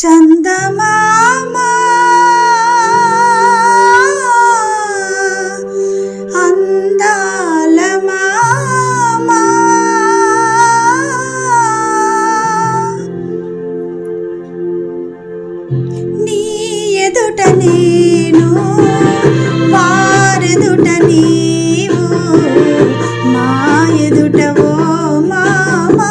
చందమామా అందాల మామా నీ ఎదుట నేను వారెదుట నీవు మా ఎదుట ఓ మామా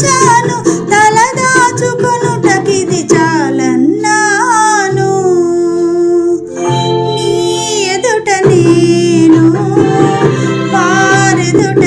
ఎడదని తలదాచుకొనుటకిది చాలన్నాను. నీ ఎదుట నేను వారెదుట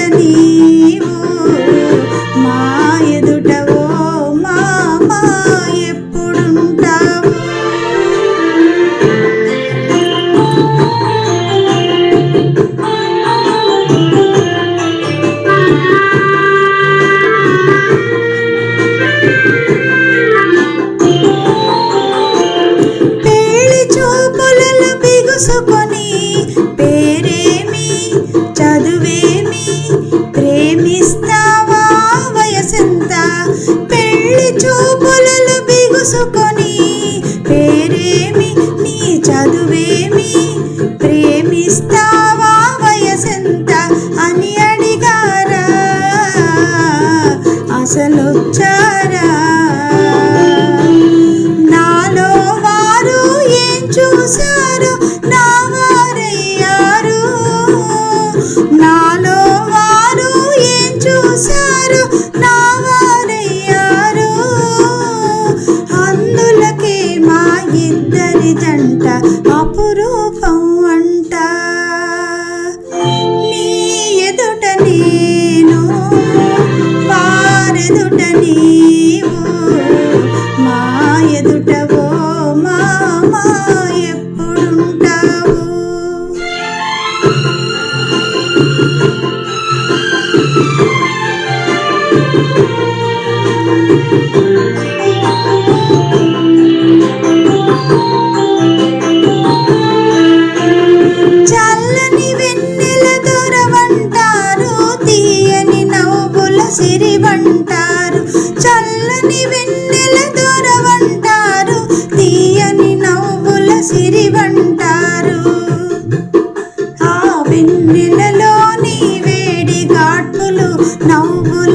చదువేమి? ప్రేమిస్తావా? వయసెంత? అని అడిగారా? అసలొచ్చారా? నాలో వారు ఏం చూశారు? నా వారయ్యారు. నాలో వారు ఏం చూశారు? నా ನೀ No, good.